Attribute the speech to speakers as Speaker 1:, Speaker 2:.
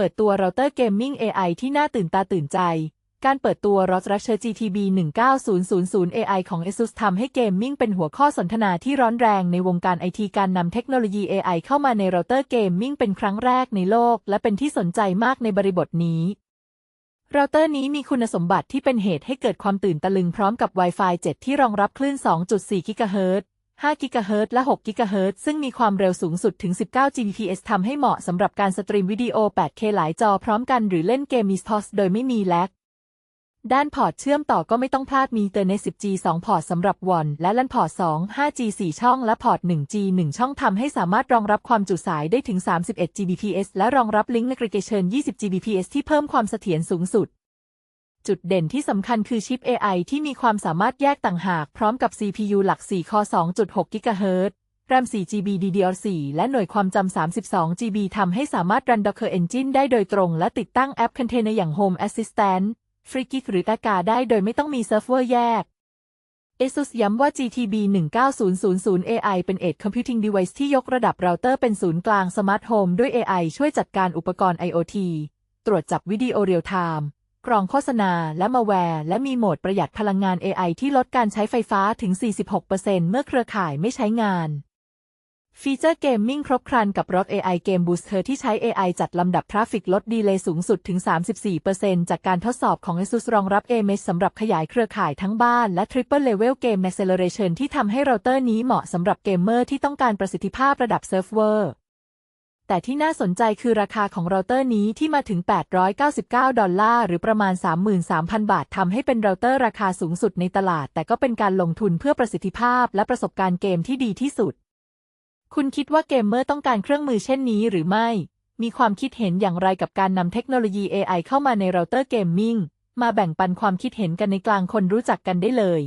Speaker 1: ปิดตัวเราเตอร์เกมมิ่ง AI ที่น่าตื่นตาตื่นใจ การเปิดตัว r o s r u s h e r GTB 19000 AI ของ ASUS ทำให้เกมมิ่งเป็นหัวข้อสนทนาที่ร้อนแรงในวงการไอทีการนำเทคโนโลยี AI เข้ามาในเราเตอร์เกมมิ่งเป็นครั้งแรกในโลก และเป็นที่สนใจมากในบริบทนี้เราเตอร์นี้มีคุณสมบัติที่เป็นเหตุให้เกิดความตื่นตะลึงพร้อมกับ Wi-Fi 7 ที่รองรับคลื่น 2.4 กิกะเฮิรตซ์ 5กิกะเฮิรตซ์และ6กิกะเฮิรตซ์ซึ่งมีความเร็วสูงสุดถึง 19 Gbps ทำให้เหมาะสำหรับการสตรีมวิดีโอ 8K หลายจอพร้อมกันหรือเล่นเกมมีสพอสโดยไม่มีแลกด้านพอร์ตเชื่อมต่อก็ไม่ต้องพลาดมีเตอร์เน็ต 10G 2 พอร์ตสำหรับวอนและลันพอร์ต 2 5G 4 ช่อง และพอร์ต 1G 1 ช่องทำให้สามารถรองรับความจุสายได้ถึง 31 Gbps และรองรับลิงก์ aggregation 20 Gbps ที่เพิ่มความเสถียรสูงสุด จุดเด่นที่สำคัญคือชิป AI ที่มีความสามารถแยกต่างหากพร้อมกับ CPU หลัก 4 คอ 2.6 GHz RAM 4 GB DDR4 และหน่วยความจำ 32 GB ทำให้สามารถรัน Docker Engine ได้โดยตรง และติดตั้งแอป Container อย่าง Home Assistant FreeGig หรือ Taka ได้โดยไม่ต้องมีเซิร์ฟเวอร์แยก ASUS ย้ำว่า GTB 19000 AI เป็น Edge Computing Device ที่ยกระดับเราเตอร์เป็นศูนย์กลาง Smart Home ด้วย AI ช่วยจัดการอุปกรณ์ IoT ตรวจจับวิดีโอเรียลไทม์ กรองโฆษณาและมาแวร์ และมีโหมดประหยัดพลังงาน AI ที่ลดการใช้ไฟฟ้าถึง 46%เมื่อเครือข่ายไม่ใช้งาน ฟีเจอร์เกมมิ่งครบครันกับรถ AI Game Booster ที่ใช้ AI จัดลำดับทราฟฟิกลดดีเลย์สูงสุดถึง 34%จากการทดสอบของ ASUS รองรับ AMS สำหรับขยายเครือข่ายทั้งบ้านและ Triple Level Game Acceleration ที่ทำให้เราเตอร์นี้เหมาะสำหรับเกมเมอร์ที่ต้องการประสิทธิภาพระดับเซิร์ฟเวอร์ แต่ที่น่าสนใจคือราคาของเราเตอร์นี้ที่มาถึง 899 ดอลลาร์หรือประมาณ 33,000 บาททำให้เป็นเราเตอร์ราคาสูงสุดในตลาด แต่ก็เป็นการลงทุนเพื่อประสิทธิภาพและประสบการณ์เกมที่ดีที่สุด คุณคิดว่าเกมเมอร์ต้องการเครื่องมือเช่นนี้หรือไม่ มีความคิดเห็นอย่างไรกับการนำเทคโนโลยี AI เข้ามาในเราเตอร์เกมมิ่งมาแบ่งปันความคิดเห็นกันในกลางคนรู้จักกันได้เลย